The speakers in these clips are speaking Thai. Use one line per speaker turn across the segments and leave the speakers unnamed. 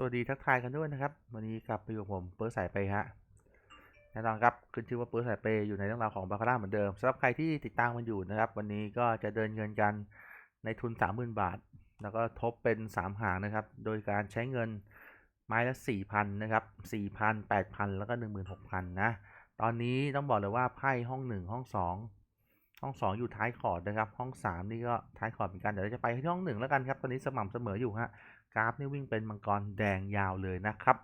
สวัสดีทักทายกันด้วยนะครับ วันนี้กลับไปอยู่กับผมเปิร์สายเปฮะแน่นอนครับขึ้นชื่อว่าเปิร์สายเปอยู่ในเรื่องราวของบาคาร่าเหมือนเดิมสำหรับใครที่ติดตามมันอยู่นะครับ วันนี้ก็จะเดินเงินกันในทุน 30,000 บาท แล้วก็ทบเป็น 3 หางนะครับ โดยการใช้เงินไม้ละ 4,000นะครับ4,000 8,000 แล้วก็16,000นะตอนนี้ต้องบอกเลยว่าไพ่ห้อง 1 ห้อง 2 ห้อง2องอยู่ท้ายคอร์ดนะครับ ห้อง3นี่ก็ท้ายคอร์ดเหมือนกัน เดี๋ยวเราจะไปที่ห้อง1แล้วกันครับ ตอนนี้สม่ำเสมออยู่ฮะ กราฟนี่วิ่งเป็นมังกรแดงยาวเลยนะครับ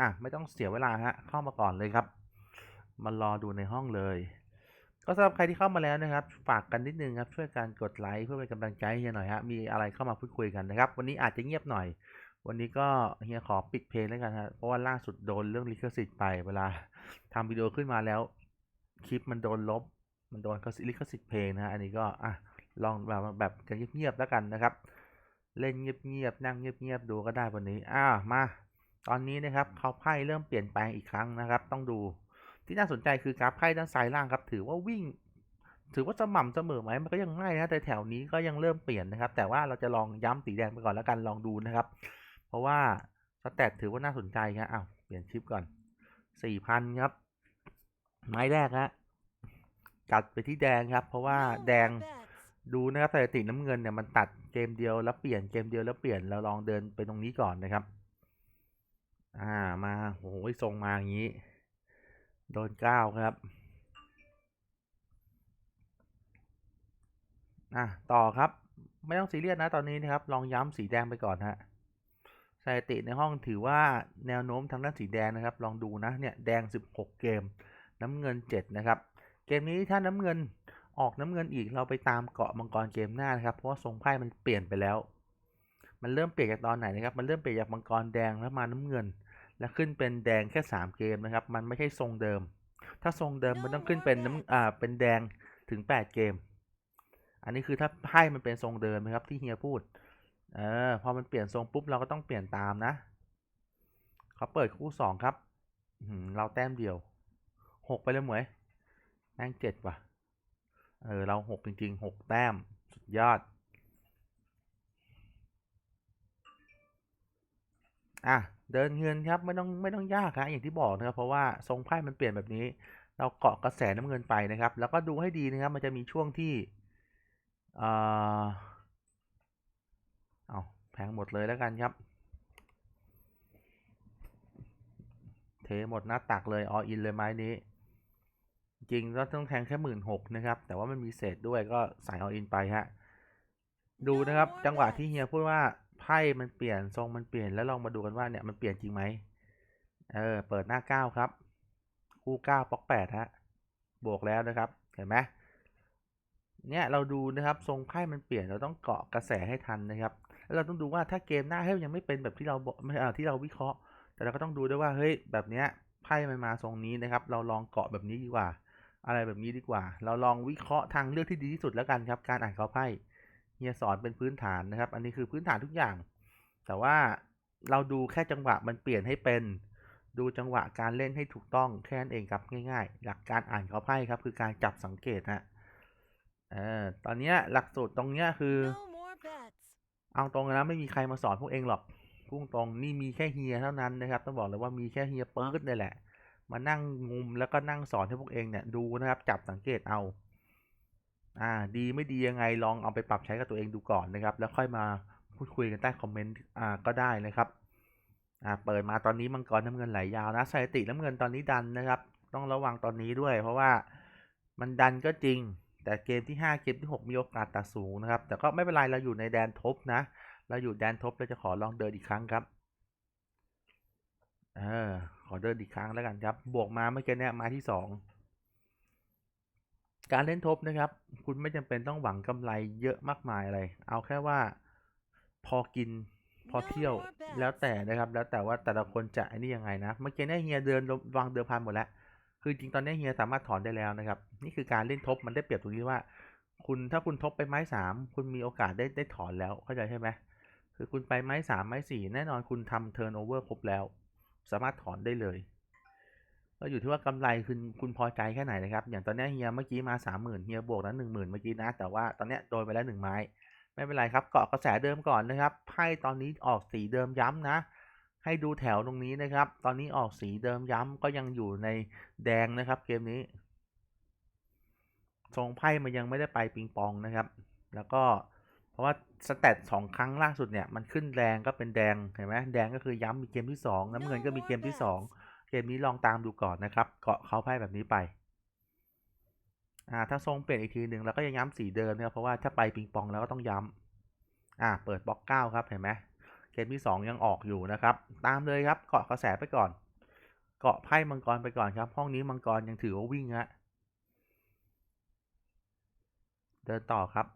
อะไม่ต้องเสียเวลาฮะ เข้ามาก่อนเลยครับ มารอดูในห้องเลย ก็สำหรับใครที่เข้ามาแล้วนะครับ ฝากกันนิดนึงครับ ช่วยกันกดไลค์เพื่อเป็นกำลังใจเฮียหน่อยฮะ มีอะไรเข้ามาพูดคุยกันนะครับ วันนี้อาจจะเงียบหน่อย วันนี้ก็เฮียขอปิดเพลงแล้วกันฮะ เพราะว่าล่าสุดโดนเรื่องลิขสิทธิ์ไป เวลาทำวิดีโอขึ้นมาแล้ว คลิปมันโดนลบ มันโดนลิขสิทธิ์เพลงนะฮะอันนี้ก็อะลองแบบแบบกันเงียบๆแล้วกันนะครับ เล่นเงียบๆนั่งเงียบๆดูก็ได้วันนี้อ้าวมา ตอนนี้นะครับเขาไพ่เริ่มเปลี่ยนแปลงอีกครั้งนะครับ ต้องดูที่น่าสนใจคือกราฟไพ่ด้านซ้ายล่างครับ ถือว่าวิ่ง ถือว่าสม่ำเสมอไหมมันก็ยังไม่นะแต่แถวนี้ก็ยังเริ่มเปลี่ยนนะครับ แต่ว่าเราจะลองย้ำสีแดงไปก่อนแล้วกันลองดูนะครับ เพราะว่าสแตทถือว่าน่าสนใจครับอ้าวเปลี่ยนชิปก่อนสี่พันครับ ไม้แรกฮะ จัดไปที่แดงครับ เพราะว่าแดงดูนะครับสถิติน้ำเงินเนี่ยมันตัดเกมเดียวแล้วเปลี่ยนเกมเดียวแล้วเปลี่ยนเราลองเดินไปตรงนี้ก่อนนะครับ อ่ามาโอ้โหทรงมาอย่างนี้ โดนเก้าครับ อะต่อครับ ไม่ต้องซีเรียสนะตอนนี้นะครับ ลองย้ำสีแดงไปก่อนฮะสถิติในห้องถือว่าแนวโน้มทางด้านสีแดงนะครับ ลองดูนะเนี่ยแดง 16 เกม น้ำเงิน 7 นะครับ เกมนี้ถ้าน้ำเงินออกน้ำเงินอีกเราไปตามเกาะมังกรเกมหน้านะครับ เพราะว่าทรงไพ่มันเปลี่ยนไปแล้ว มันเริ่มเปลี่ยนจากตอนไหนนะครับมันเริ่มเปลี่ยนจากมังกรแดงแล้วมาน้ำเงิน แล้วขึ้นเป็นแดงแค่ 3 เกมนะครับ มันไม่ใช่ทรงเดิม ถ้าทรงเดิมมันต้องขึ้นเป็นน้ำอ่าเป็นแดงถึง 8 เกม อันนี้คือถ้าไพ่มันเป็นทรงเดิมนะครับที่เฮียพูดเออพอมันเปลี่ยนทรงปุ๊บเราก็ต้องเปลี่ยนตามนะเขาเปิดคู่สองครับเราแต้มเดียวหกไปเลยหมวย แม่งเจ็ดว่ะ เออ เราหกจริงๆหกแต้ม สุดยอด อะ เดินเงินครับ ไม่ต้องไม่ต้องยากครับอย่างที่บอกนะครับ เพราะว่าทรงไพ่มันเปลี่ยนแบบนี้ เราเกาะกระแสน้ำเงินไปนะครับ แล้วก็ดูให้ดีนะครับ มันจะมีช่วงที่เออเอาแพงหมดเลยแล้วกันครับ เทหมดหน้าตักเลยออินเลยไม้นี้ จริงก็ต้องแทงแค่หมื่นหกนะครับ แต่ว่ามันมีเศษด้วยก็ใส่ออินไปฮะ ดูนะครับ จังหวะที่เฮียพูดว่าไพ่มันเปลี่ยนทรงมันเปลี่ยนแล้วลองมาดูกันว่าเนี่ยมันเปลี่ยนจริงไหมเออ เปิดหน้าเก้าครับ คู่เก้าป๊อกแปดฮะ บวกแล้วนะครับ เห็นไหมเนี่ยเราดูนะครับทรงไพ่มันเปลี่ยนเราต้องเกาะกระแสให้ทันนะครับ แล้วเราต้องดูว่าถ้าเกมหน้าให้ยยังไม่เป็นแบบที่เราบอกไม่อ่าที่เราวิเคราะห์ แต่เราก็ต้องดูด้วยว่าเฮ้ยแบบเนี้ยไพ่มันมาทรงนี้นะครับ เราลองเกาะแบบนี้ดีกว่า อะไรแบบนี้ดีกว่า เราลองวิเคราะห์ทางเลือกที่ดีที่สุดแล้วกันครับ การอ่านเขาไพ่เฮียสอนเป็นพื้นฐานนะครับ อันนี้คือพื้นฐานทุกอย่าง แต่ว่าเราดูแค่จังหวะมันเปลี่ยนให้เป็น ดูจังหวะการเล่นให้ถูกต้องแค่นั้นเองครับง่ายๆ หลักการอ่านเขาไพ่ครับ คือการจับสังเกตฮะเออตอนเนี้ยหลักสูตรตรงเนี้ยคือ
No more bets.
เอาตรงนะไม่มีใครมาสอนพวกเองหรอกพุ่งตรงนี่มีแค่เฮียเท่านั้นนะครับ ต้องบอกเลยว่ามีแค่เฮียเปิร์ดนี่แหละ มานั่งงุมแล้วก็นั่งสอนให้พวกเองเนี่ยดูนะครับ จับสังเกตเอา อ่า ดีไม่ดียังไงลองเอาไปปรับใช้กับตัวเองดูก่อนนะครับ แล้วค่อยมาพูดคุยกันใต้คอมเมนต์อ่าก็ได้นะครับ อ่าเปิดมาตอนนี้มังกรน้ำเงินไหลยาวนะสถิติน้ำเงินตอนนี้ดันนะครับ ต้องระวังตอนนี้ด้วย เพราะว่ามันดันก็จริง แต่เกมที่ 5 เกมที่ 6 มีโอกาสตัดสูงนะครับ แต่ก็ไม่เป็นไรเราอยู่ในแดนทบนะ เราอยู่แดนทบเราจะขอลองเดินอีกครั้งครับ เออ ขอเดินอีกครั้งแล้วกันครับ บวกมาเมื่อกี้เนี่ยมาที่สองการเล่นทบนะครับ คุณไม่จำเป็นต้องหวังกำไรเยอะมากมายอะไร เอาแค่ว่าพอกินพอเที่ยวแล้วแต่นะครับ แล้วแต่ว่าแต่ละคนจะไอ้นี่ยังไงนะ เมื่อกี้เนี่ยเฮียเดินวางเดิมพันหมดแล้ว คือจริงตอนนี้เฮียสามารถถอนได้แล้วนะครับ นี่คือการเล่นทบมันได้เปรียบตรงนี้ว่า คุณถ้าคุณทบไปไม้สามคุณมีโอกาสได้ได้ถอนแล้วเข้าใจใช่ไหมคือคุณไปไม้สามไม้สี่แน่นอนคุณทำเทิร์นโอเวอร์ครบแล้ว สามารถถอนได้เลยก็อยู่ที่ว่ากำไรคุณคุณพอใจแค่ไหนนะครับ อย่างตอนนี้เฮียเมื่อกี้มาสามหมื่นเฮียบวกนั้นหนึ่งหมื่นเมื่อกี้นะ แต่ว่าตอนนี้โดนไปแล้วหนึ่งไม้ ไม่เป็นไรครับ เกาะกระแสเดิมก่อนนะครับ ไพ่ตอนนี้ออกสีเดิมย้ำนะ ให้ดูแถวตรงนี้นะครับ ตอนนี้ออกสีเดิมย้ำก็ยังอยู่ในแดงนะครับ เกมนี้ ทรงไพ่มันยังไม่ได้ไปปิงปองนะครับ แล้วก็ เพราะว่าสเตตสองครั้งล่าสุดเนี่ยมันขึ้นแดงก็เป็นแดงเห็นไหมแดงก็คือย้ำมีเกมที่สองน้ำเงินก็มีเกมที่สองเกมนี้ลองตามดูก่อนนะครับเกาะเขาไพ่แบบนี้ไปอ่าถ้าทรงเปลี่ยนอีกทีหนึ่งเราก็ยังย้ำสีเดิมนะครับเพราะว่าถ้าไปปิงปองแล้วก็ต้องย้ำอ่าเปิดบล็อกเก้าครับเห็นไหมเกมที่สองยังออกอยู่นะครับ ตามเลยครับเกาะกระแสไปก่อน เกาะไพ่มังกรไปก่อนครับ ห้องนี้มังกรยังถือว่าวิ่งฮะเดินต่อครับ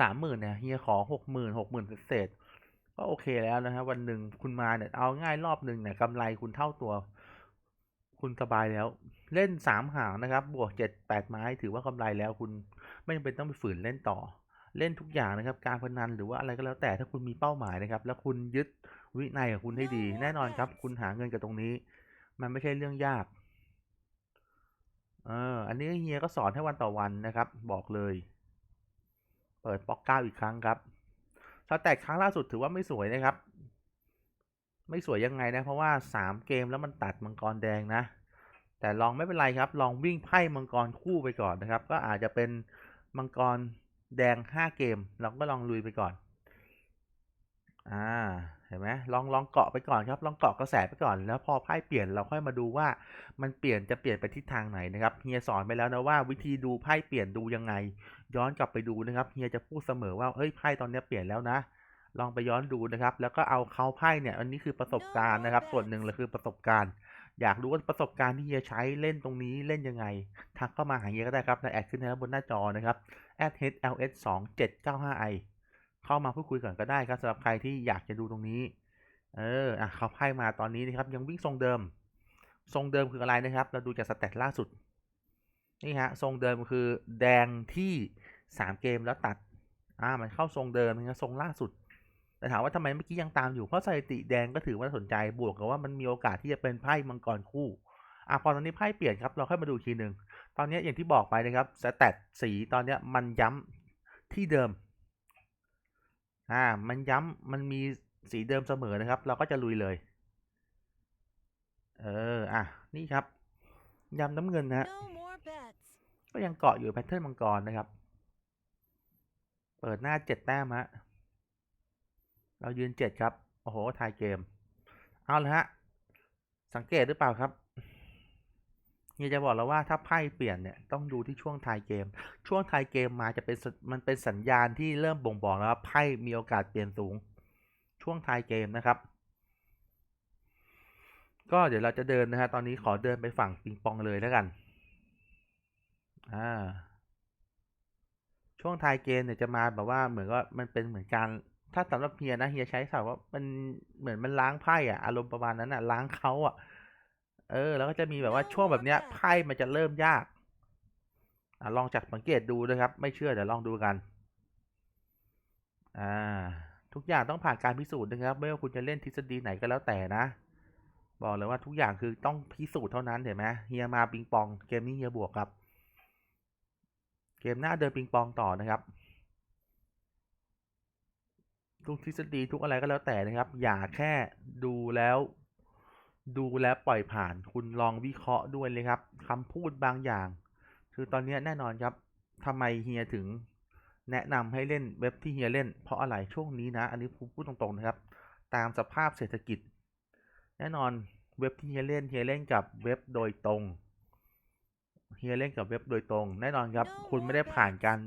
สามหมื่นเนี่ยเฮียขอหกหมื่นหกหมื่นเศษๆก็โอเคแล้วนะครับวันหนึ่งคุณมาเนี่ยเอาง่ายรอบหนึ่งเนี่ยกำไรคุณเท่าตัว คุณสบายแล้ว เล่นสามหางนะครับ บวกเจ็ดแปดไม้ถือว่ากำไรแล้วคุณไม่จำเป็นต้องไปฝืนเล่นต่อ เล่นทุกอย่างนะครับ การพนันหรือว่าอะไรก็แล้วแต่ถ้าคุณมีเป้าหมายนะครับ แล้วคุณยึดวินัยของคุณให้ดี แน่นอนครับ คุณหาเงินกับตรงนี้ มันไม่ใช่เรื่องยากเอออันนี้เฮียก็สอนให้วันต่อวันนะครับ บอกเลย เปิดบล็อกเก้าอีกครั้งครับสแตกครั้งล่าสุดถือว่าไม่สวยนะครับ ไม่สวยยังไงนะ เพราะว่าสามเกมแล้วมันตัดมังกรแดงนะ แต่ลองไม่เป็นไรครับ ลองวิ่งไพ่มังกรคู่ไปก่อนนะครับ ก็อาจจะเป็นมังกรแดงห้าเกม เราก็ลองลุยไปก่อน อ่า เห็นไหมลองลองเกาะไปก่อนครับลองเกาะกระแสไปก่อน แล้วพอไพ่เปลี่ยนเราค่อยมาดูว่ามันเปลี่ยนจะเปลี่ยนไปทิศทางไหนนะครับเฮียสอนไปแล้วนะว่าวิธีดูไพ่เปลี่ยนดูยังไง ย้อนกลับไปดูนะครับเฮียจะพูดเสมอว่าเฮ้ยไพ่ตอนนี้เปลี่ยนแล้วนะ ลองไปย้อนดูนะครับ แล้วก็เอาเขาไพ่เนี่ยอันนี้คือประสบการณ์นะครับ ส่วนหนึ่งเลยคือประสบการณ์อยากรู้ว่าประสบการณ์ที่เฮียใช้เล่นตรงนี้เล่นยังไง ทักเข้ามาหาเฮียก็ได้ครับในแอดขึ้นนะครับบนหน้าจอนะครับ @hls 2 7 9 5 i เข้ามาพูดคุยก่อนก็ได้ครับสำหรับใครที่อยากจะดูตรงนี้ เอออะเขาไพ่มาตอนนี้นะครับ ยังวิ่งทรงเดิม ทรงเดิมคืออะไรนะครับ เราดูจากสเตตล่าสุด นี่ฮะทรงเดิมคือแดงที่สามเกมแล้วตัด อ่ามันเข้าทรงเดิมนะครับทรงล่าสุด แต่ถามว่าทำไมเมื่อกี้ยังตามอยู่เพราะสถิติแดงก็ถือว่าสนใจบวกกับว่ามันมีโอกาสที่จะเป็นไพ่มังกรคู่อะพอตอนนี้ไพ่เปลี่ยนครับเราค่อยมาดูทีหนึ่งตอนนี้อย่างที่บอกไปนะครับสแตทสีตอนนี้มันย้ำที่เดิม อ่า มันย้ำมันมีสีเดิมเสมอนะครับ เราก็จะลุยเลย เออ อะ นี่ครับ ย้ำน้ำเงินนะฮะ
No more bets.
ก็ยังเกาะอยู่แพทเทิร์นมังกรนะครับ เปิดหน้าเจ็ดแต้มฮะ เรายืนเจ็ดครับ โอ้โหทายเกม เอาละฮะ สังเกตหรือเปล่าครับ เฮียจะบอกแล้วว่าถ้าไพ่เปลี่ยนเนี่ยต้องดูที่ช่วงทายเกม ช่วงทายเกมมาจะเป็นมันเป็นสัญญาณที่เริ่มบ่งบอกแล้วว่าไพ่มีโอกาสเปลี่ยนสูง ช่วงทายเกมนะครับ ก็เดี๋ยวเราจะเดินนะฮะตอนนี้ขอเดินไปฝั่งปิงปองเลยแล้วกันอ่าช่วงท้ายเกมเนี่ยจะมาแบบว่าเหมือนว่ามันเป็นเหมือนการถ้าสำหรับเฮียนะเฮียใช้คำว่ามันเหมือนมันล้างไพ่อะอารมณ์ประมาณนั้นอะล้างเขาอะ เออ แล้วก็จะมีแบบว่าช่วงแบบเนี้ยไพ่มันจะเริ่มยากอะลองจากสังเกตดูนะครับ ไม่เชื่อเดี๋ยวลองดูกัน อ่า ทุกอย่างต้องผ่านการพิสูจน์นะครับ ไม่ว่าคุณจะเล่นทฤษฎีไหนก็แล้วแต่นะ บอกเลยว่าทุกอย่างคือต้องพิสูจน์เท่านั้นเห็นไหมเฮียมาปิงปอง เกมนี้เฮียบวกครับ เกมหน้าเดินปิงปองต่อนะครับ ทุกทฤษฎีทุกอะไรก็แล้วแต่นะครับ อย่าแค่ดูแล้ว ดูแล้วปล่อยผ่านคุณลองวิเคราะห์ด้วยเลยครับคำพูดบางอย่าง คือตอนนี้แน่นอนครับทำไมเฮียถึง แนะนำให้เล่นเว็บที่เฮียเล่น เพราะอะไรช่วงนี้นะ อันนี้พูดตรงๆนะครับ ตามสภาพเศรษฐกิจ แน่นอนเว็บที่เฮียเล่นเฮียเล่นกับเว็บโดยตรงเฮียเล่นกับเว็บโดยตรง แน่นอนครับ คุณไม่ได้ผ่านการ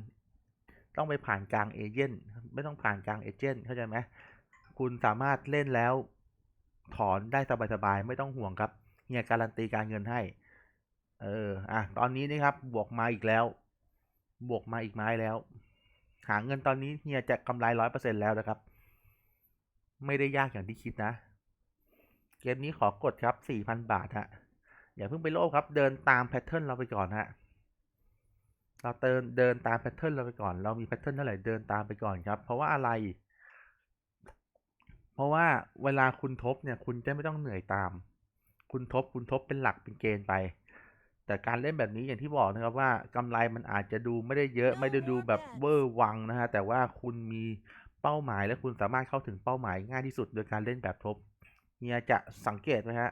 ต้องไปผ่านกลางเอเจนต์ไม่ต้องผ่านกลางเอเจนต์เข้าใจไหมคุณสามารถเล่นแล้ว ถอนได้สบายๆไม่ต้องห่วงครับเฮียการันตีการเงินให้ เอออะตอนนี้นะครับ บวกมาอีกแล้ว บวกมาอีกไม้แล้ว หาเงินตอนนี้เฮียจะกำไรร้อยเปอร์เซ็นแล้วนะครับ ไม่ได้ยากอย่างที่คิดนะ เกมนี้ขอกดครับสี่พันบาทฮะอย่าเพิ่งไปโลภครับ เดินตามแพทเทิร์นเราไปก่อนฮะเราเดินเดินตามแพทเทิร์นเราไปก่อน เรามีแพทเทิร์นเท่าไหร่เดินตามไปก่อนครับ เพราะว่าอะไร เพราะว่าเวลาคุณทบเนี่ย คุณจะไม่ต้องเหนื่อยตาม คุณทบคุณทบเป็นหลักเป็นเกณฑ์ไป แต่การเล่นแบบนี้อย่างที่บอกนะครับว่ากำไรมันอาจจะดูไม่ได้เยอะไม่ได้ดูแบบเวอร์วังนะฮะแต่ว่าคุณมีเป้าหมายและคุณสามารถเข้าถึงเป้าหมายง่ายที่สุดโดยการเล่นแบบทบเฮียจะสังเกตไหมฮะ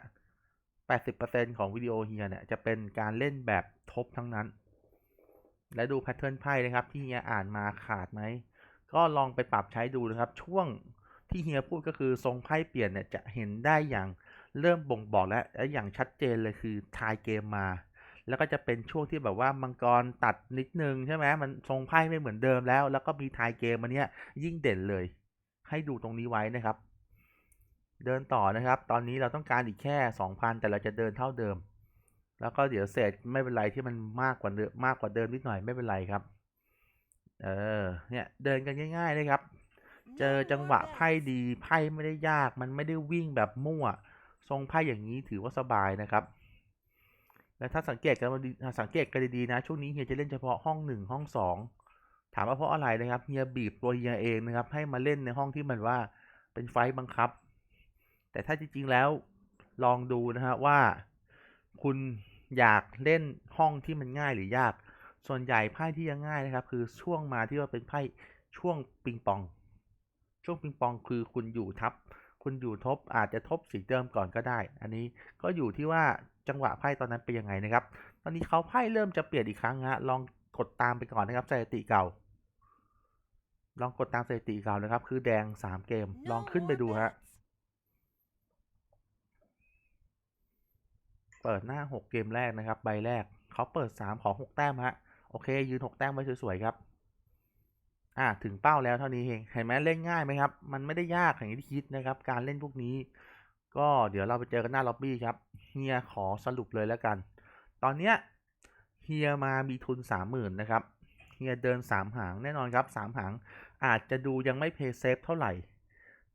80%ของวิดีโอเฮียเนี่ยจะเป็นการเล่นแบบทบทั้งนั้น และดูแพทเทิร์นไพ่นะครับ ที่เฮียอ่านมาขาดไหม ก็ลองไปปรับใช้ดูนะครับ ช่วง ที่เฮียพูดก็คือทรงไพ่เปลี่ยนเนี่ยจะเห็นได้อย่างเริ่มบ่งบอกและและอย่างชัดเจนเลยคือทายเกมมา แล้วก็จะเป็นช่วงที่แบบว่ามังกรตัดนิดนึงใช่ไหมมันทรงไพ่ไม่เหมือนเดิมแล้ว แล้วก็มีทายเกมมันเนี้ยยิ่งเด่นเลย ให้ดูตรงนี้ไว้นะครับ เดินต่อนะครับ ตอนนี้เราต้องการอีกแค่ 2,000 แต่เราจะเดินเท่าเดิม แล้วก็เดี๋ยวเศษไม่เป็นไรที่มันมากกว่าเดิมมากกว่าเดิมนิดหน่อยไม่เป็นไรครับ เออเนี่ยเดินกันง่ายๆเลยครับ เจอจังหวะไพ่ดีไพ่ไม่ได้ยากมันไม่ได้วิ่งแบบมั่ว ทรงไพ่อย่างนี้ถือว่าสบายนะครับ และถ้าสังเกตกันมาดีสังเกตกันดีๆนะ ช่วงนี้เฮียจะเล่นเฉพาะห้องหนึ่งห้องสองถามว่าเพราะอะไรนะครับเฮียบีบตัวเฮียเองนะครับ ให้มาเล่นในห้องที่มันว่าเป็นไฟบังคับ แต่ถ้าจริงๆแล้วลองดูนะฮะว่า คุณอยากเล่นห้องที่มันง่ายหรือยาก ส่วนใหญ่ไพ่ที่ยังง่ายนะครับ คือช่วงมาที่ว่าเป็นไพ่ช่วงปิงปอง ช่วงปิงปองคือคุณอยู่ทับ คุณอยู่ทบอาจจะทบสีเดิมก่อนก็ได้ อันนี้ก็อยู่ที่ว่าจังหวะไพ่ตอนนั้นเป็นยังไงนะครับ ตอนนี้เขาไพ่เริ่มจะเปลี่ยนอีกครั้งฮะลองกดตามไปก่อนนะครับสถิติเก่า ลองกดตามสถิติเก่านะครับ คือแดง3เกม ลองขึ้นไปดูฮะเปิดหน้า6เกมแรกนะครับ ใบแรกเขาเปิด3ขอ6แต้มฮะโอเค ยืน6แต้มไว้สวยๆครับ อ่าถึงเป้าแล้วเท่านี้เองเห็นไหมเล่นง่ายไหมครับ มันไม่ได้ยากอย่างที่คิดนะครับ การเล่นพวกนี้ ก็เดี๋ยวเราไปเจอกันหน้าล็อบบี้ครับเฮียขอสรุปเลยแล้วกัน ตอนเนี้ยเฮียมามีทุน30,000นนะครับเฮียเดิน3หางแน่นอนครับ3หางอาจจะดูยังไม่เพย์เซฟเท่าไหร่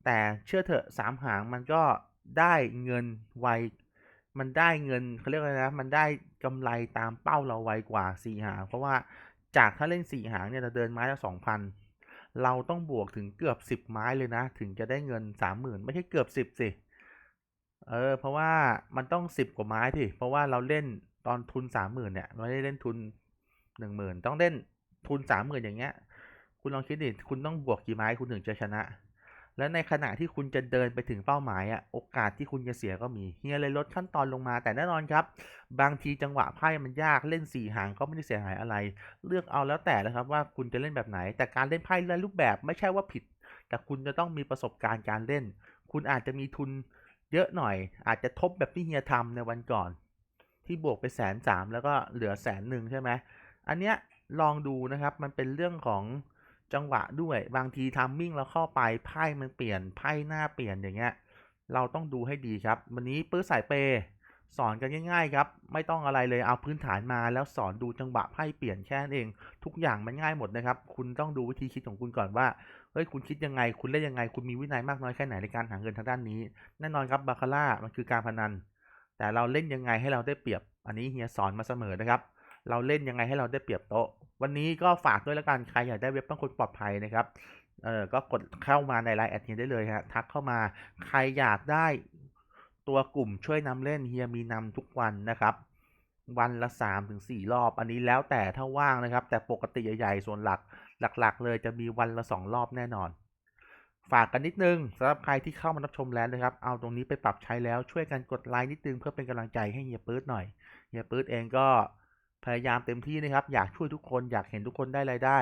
แต่เชื่อเถอะ3หางมันก็ได้เงินไวมันได้เงินเขาเรียกอะไรนะ มันได้กำไรตามเป้าเราไวกว่า4หางเพราะว่า จากถ้าเล่น4หางเนี่ยเราเดินไม้ละ2,000เราต้องบวกถึงเกือบ10ไม้เลยนะ ถึงจะได้เงิน30,000ไม่ใช่เกือบ10สิเออเพราะว่ามันต้อง10กว่าไม้ที่เพราะว่าเราเล่นตอนทุน30,000เนี่ยไม่ได้เล่นทุน10,000ต้องเล่นทุน30,000อย่างเงี้ย คุณลองคิดดิคุณต้องบวกกี่ไม้คุณถึงจะชนะ และในขณะที่คุณจะเดินไปถึงเป้าหมายอะโอกาสที่คุณจะเสียก็มีเฮียเลยลดขั้นตอนลงมาแต่แน่นอนครับ บางทีจังหวะไพ่มันยากเล่น4หางก็ไม่ได้เสียหายอะไร เลือกเอาแล้วแต่นะครับว่าคุณจะเล่นแบบไหน แต่การเล่นไพ่หลายรูปแบบไม่ใช่ว่าผิด แต่คุณจะต้องมีประสบการณ์การเล่น คุณอาจจะมีทุนเยอะหน่อย อาจจะทบแบบที่เฮียทำในวันก่อน ที่บวกไปแสนสามแล้วก็เหลือแสนหนึ่งใช่ไหมอันเนี้ยลองดูนะครับมันเป็นเรื่องของ จังหวะด้วยบางทีทัมมิ่งเราเข้าไปไพ่มันเปลี่ยนไพ่หน้าเปลี่ยนอย่างเงี้ย เราต้องดูให้ดีครับ วันนี้ปื้อสายเปย์สอนกันง่ายๆครับ ไม่ต้องอะไรเลยเอาพื้นฐานมาแล้วสอนดูจังหวะไพ่เปลี่ยนแค่นั้นเอง ทุกอย่างมันง่ายหมดนะครับ คุณต้องดูวิธีคิดของคุณก่อนว่าเฮ้ยคุณคิดยังไง คุณเล่นยังไง คุณมีวินัยมากน้อยแค่ไหนในการหาเงินทางด้านนี้แน่นอนครับบาคาร่ามันคือการพนัน แต่เราเล่นยังไงให้เราได้เปรียบ อันนี้เฮียสอนมาเสมอนะครับ เราเล่นยังไงให้เราได้เปรียบโต๊ะ วันนี้ก็ฝากด้วยแล้วกันใครอยากได้เว็บต้องคนปลอดภัยนะครับเออก็กดเข้ามาในไลน์แอดเฮียได้เลยฮะทักเข้ามาใครอยากได้ตัวกลุ่มช่วยนำเล่นเฮียมีนำทุกวันนะครับวันละ3ถึง4รอบ อันนี้แล้วแต่ถ้าว่างนะครับ แต่ปกติใหญ่ๆส่วนหลักหลัก ๆ เลยจะมีวันละ 2 รอบแน่นอน ฝากกันนิดนึงสำหรับใครที่เข้ามารับชมแล้วนะครับ เอาตรงนี้ไปปรับใช้แล้วช่วยกันกดไลค์นิดนึงเพื่อเป็นกำลังใจให้เฮียปื๊ดหน่อยเฮียปื๊ดเองก็ พยายามเต็มที่นะครับ อยากช่วยทุกคนอยากเห็นทุกคนได้รายได้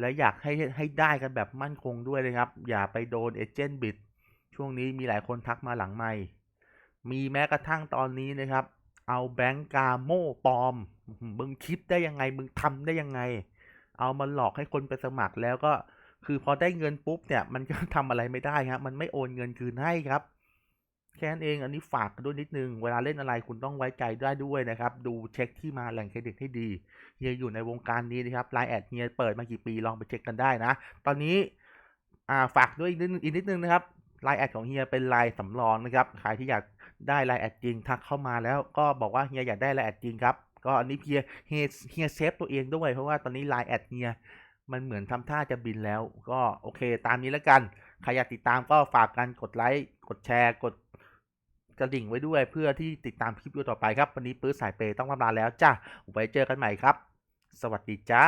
และอยากให้ให้ได้กันแบบมั่นคงด้วยนะครับ อย่าไปโดนเอเจนต์บิดช่วงนี้มีหลายคนทักมาหลังไม่มีแม้กระทั่งตอนนี้นะครับ เอาแบงก์กาโม่ปลอม มึงคิดได้ยังไง มึงทำได้ยังไง เอามาหลอกให้คนไปสมัครแล้วก็คือพอได้เงินปุ๊บเนี่ย มันก็ทำอะไรไม่ได้ครับ มันไม่โอนเงินคืนให้ครับ แค่นั้นเองอันนี้ฝากด้วยนิดนึง เวลาเล่นอะไรคุณต้องไว้ใจได้ด้วยนะครับ ดูเช็คที่มาแหล่งเครดิตให้ดีเฮียอยู่ในวงการนี้นะครับไลน์แอดเฮียเปิดมากี่ปีลองไปเช็คกันได้นะ ตอนนี้ฝากด้วยอีกนิดนึงอีกนิดนึงนะครับไลน์แอดของเฮียเป็นไลน์สำรองนะครับใครที่อยากได้ไลน์แอดจริงทักเข้ามาแล้วก็บอกว่าเฮียอยากได้ไลน์แอดจริงครับก็อันนี้เฮียเฮียเฮียเซฟตัวเองด้วยเพราะว่าตอนนี้ไลน์แอดเฮียมันเหมือนทำท่าจะบินแล้ว ก็โอเค ตามนี้แล้วกันใครอยากติดตามก็ฝากกันกดไลค์กดแชร์กด กระดิ่งไว้ด้วยเพื่อที่ติดตามคลิปวิดีโอต่อไปครับ วันนี้ปื้อสายเปย์ต้องลาลาแล้วจ้าไว้เจอกันใหม่ครับ สวัสดีจ้า